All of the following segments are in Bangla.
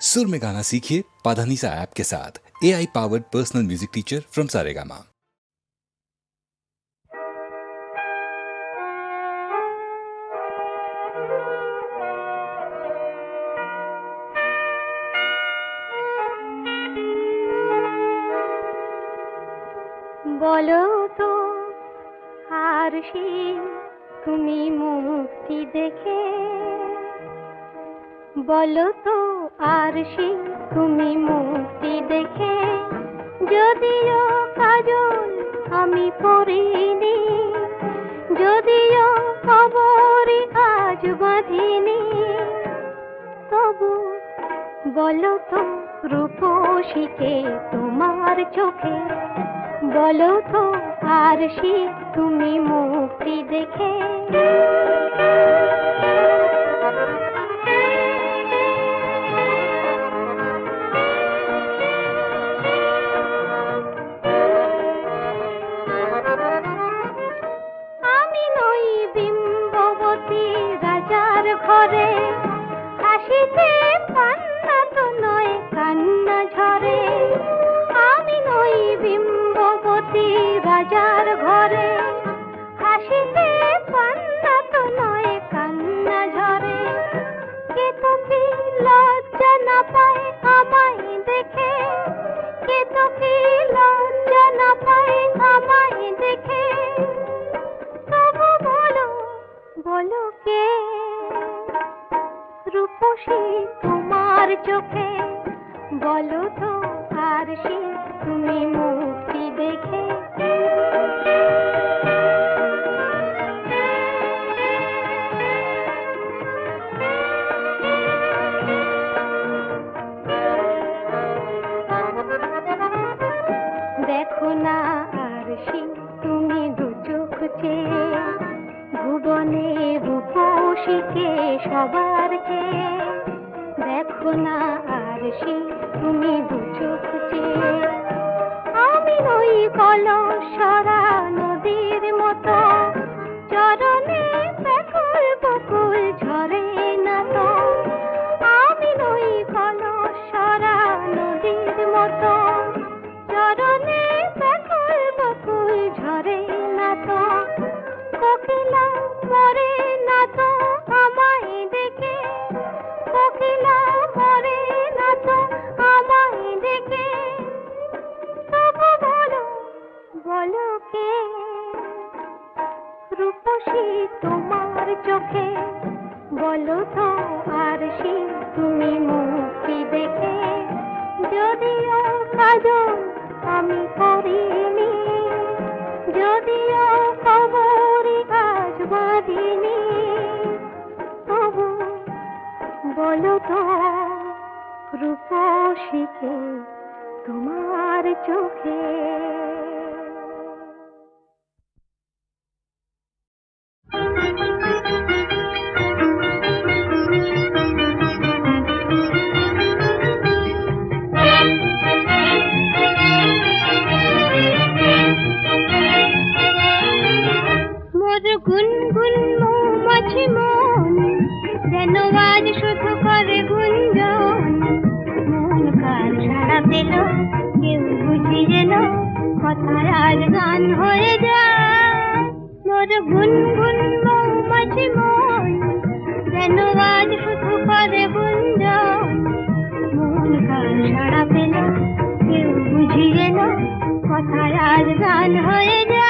सुर में गाना सीखिए पाधानीसा ऐप के साथ A I powered personal music teacher from Saregama বলো তো আর সেই তুমি মুক্তি দেখে বলো তো আর তুমি মুক্তি দেখে, যদিও কাজল আমি পড়িনি, যদিও খবরই আজ বাঁধিনি। তবু বলো তো, রূপসীকে তোমার চোখে, বলো তো, আর তুমি মুক্তি দেখে। রাজার ঘরে হাসিতে পান্না বলো কে রূপসী তোমার চোখে বলো তো আর সে তুমি মুক্তি না আর সে তুমি দু চোখ আমি নই কলসরা নদীর বলো তো আর তুমি মুক্তি দেখে। যদিও কাজল আমি করিনি যদিও খবরই আজ বাঁধিনি তবু বলো তো রূপসীকে তোমার চোখে? কথার আজ গান হয়ে যায়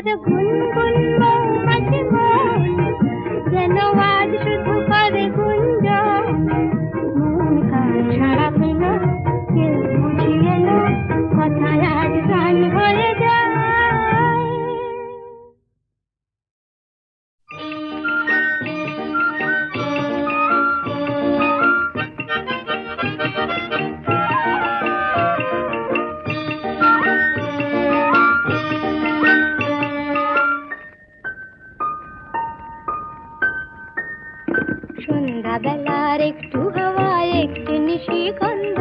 और गुनगुन मोमत मोल जनवाद शुद्ध সন্ধ্যাবেলার একটু হাওয়া একটু নিশি গন্ধ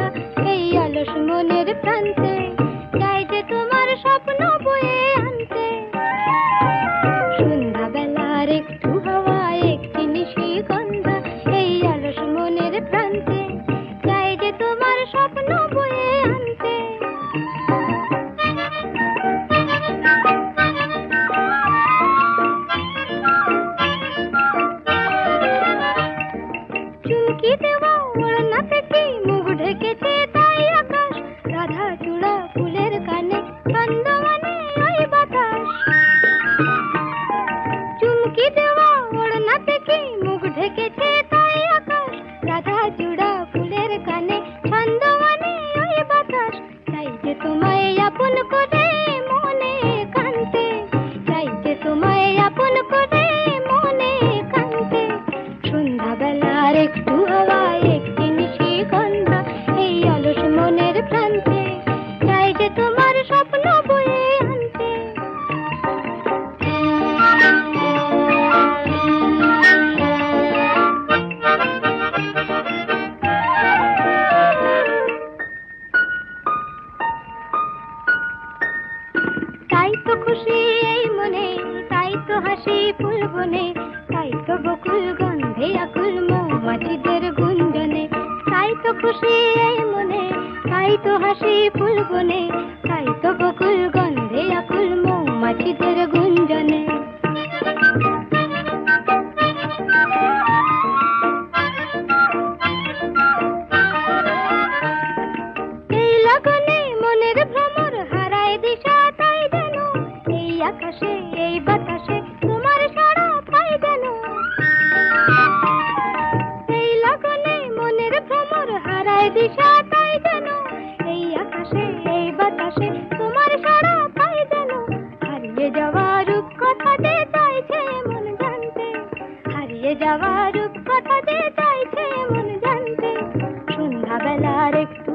डायरेक्ट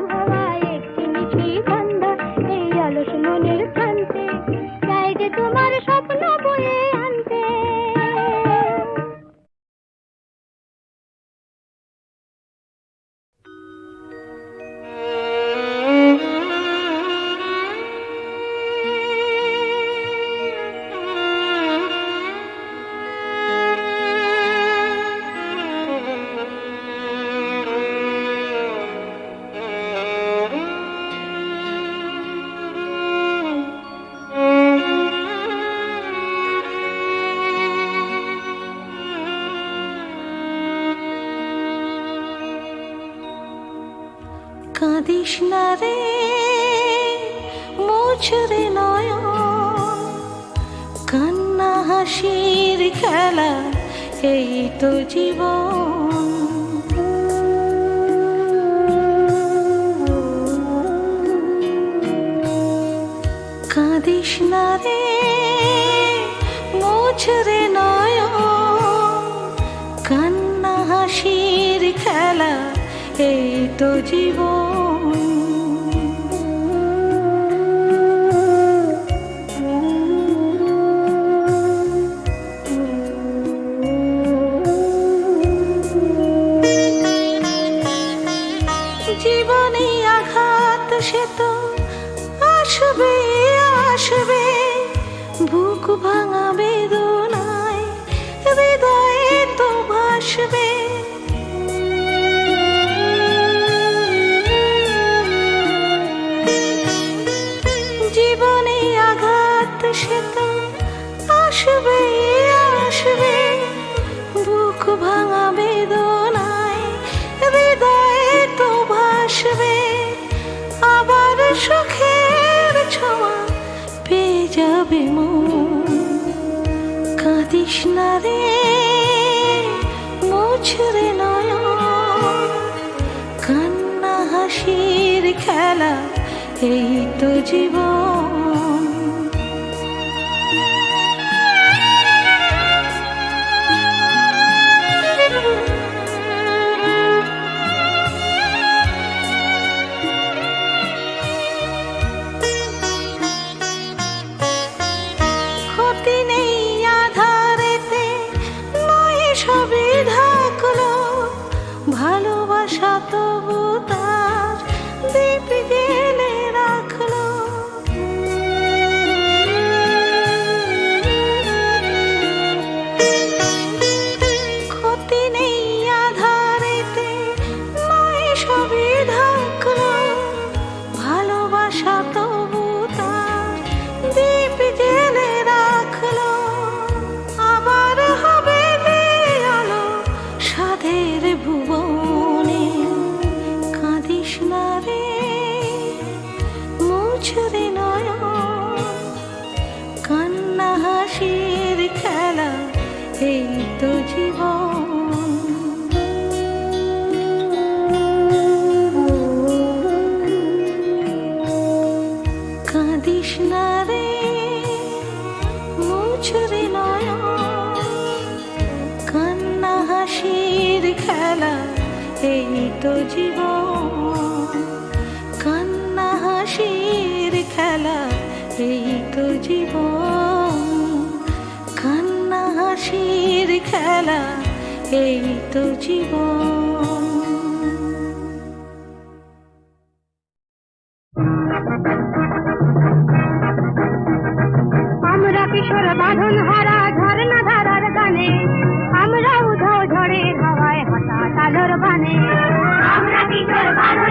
তৃষ্ণা রে মুছরে নয় কান্না হাসির খেলা, এই তো জীবন। কাঁদিস না রে, মুছরে নয়ন, কান্না হাসির খেলা, এই তো জীবন। সেই তো জীবন কান্না, হাসির খেলা, এই তো কান্না, হাসির খেলা, এই তো আমরা কিশোর বাঁধন হারা, ঝর্ণা ধারার গানে, আমরা উধাও ঝড়ে হওয়ায় হাতা তালর বানে। कर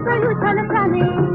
सबको उछल खाने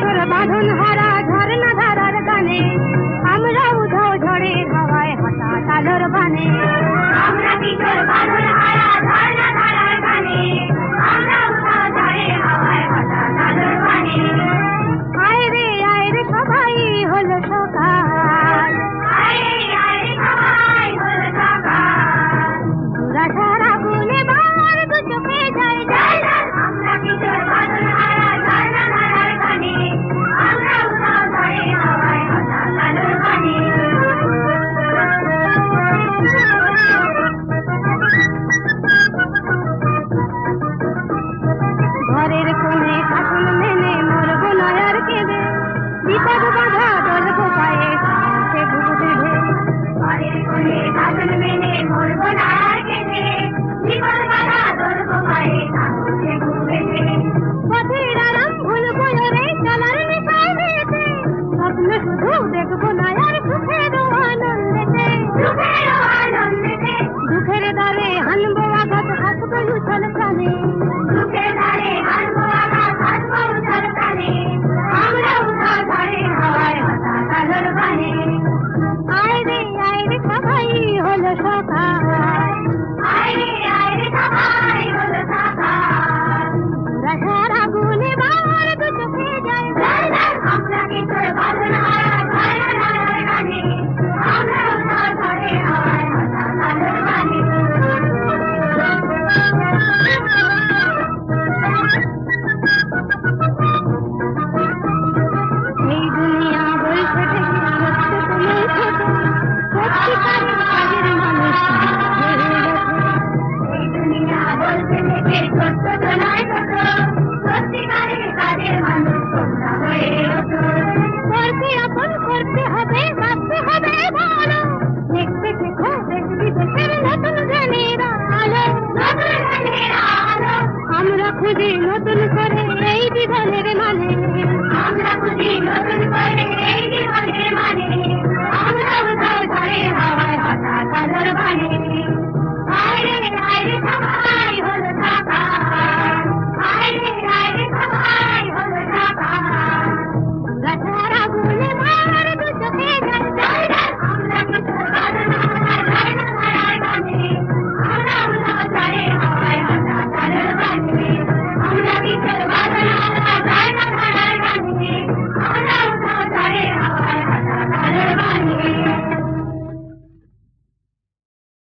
আসর বাঁধন হারা ঝর্ণা ধারার গানে। আমরা উধাও ঝড়ে হাওয়ায় হঠাৎ আলোর বানে। আমরা फल सने